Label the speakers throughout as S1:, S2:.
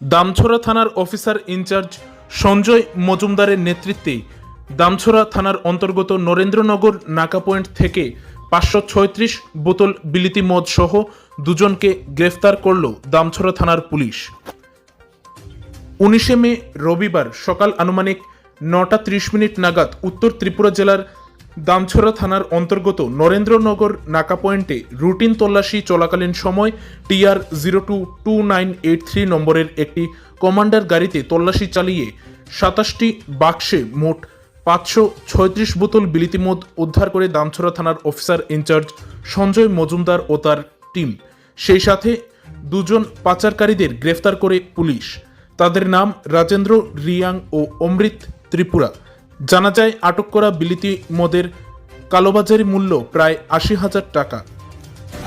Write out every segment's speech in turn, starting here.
S1: দামছড়া থানার officer in charge Sanjay মজুমদারের নেতৃত্বে দামছড়া থানার অন্তর্গত নরেন্দ্রনগর নাকা পয়েন্ট থেকে পাঁচশো ছয়ত্রিশ বোতল বিলিতি মদ সহ দুজনকে গ্রেফতার করল দামছড়া থানার পুলিশ। উনিশে মে রবিবার সকাল আনুমানিক নটা ত্রিশ মিনিট নাগাদ উত্তর ত্রিপুরা জেলার দামছড়া থানার অন্তর্গত নরেন্দ্রনগর নাকা পয়েন্টে রুটিন তল্লাশি চলাকালীন সময় TR zero two two nine eight three নম্বরের একটি কমান্ডার গাড়িতে তল্লাশি চালিয়ে সাতাশটি বাক্সে মোট পাঁচশো ছয়ত্রিশ বোতল বিলিতি মদ উদ্ধার করে দামছড়া থানার officer in charge Sanjay Majumdar ও তার টিম। সেই সাথে দুজন পাচারকারীদের গ্রেফতার করে পুলিশ। তাদের নাম রাজেন্দ্র রিয়াং ও অমৃত ত্রিপুরা। জানা যায়, আটক করা বিলিতি মদের কালোবাজারি মূল্য প্রায় আশি হাজার টাকা।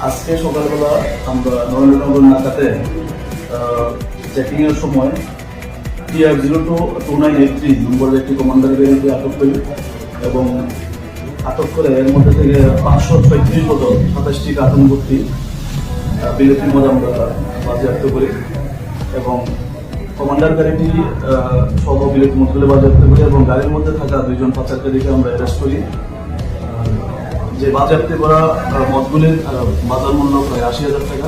S2: আজকে সকালবেলা আমরা নরেন্দ্রনগর নাকাতে চেকিং এর সময় TR zero two two nine eight three নম্বরের একটি কমান্ডার গাড়িকে আটক করি এবং আটক করে এর মধ্যে থেকে পাঁচশো ছয়ত্রিশ বোতল সাতাশটি কার্টুন ভর্তি বিরতির মধ্যে আমরা বাজেয়াপ্ত করি এবং কমান্ডার গাড়িটি সহ বিরতি মধ্যে বাজেয়াপ্ত করি এবং গাড়ির মধ্যে থাকা দুইজন পাচারকারীকে আমরা অ্যারেস্ট করি। যে বাজেয়াপ্তি করা মদগুলির বাজার মূল্য প্রায় আশি হাজার টাকা।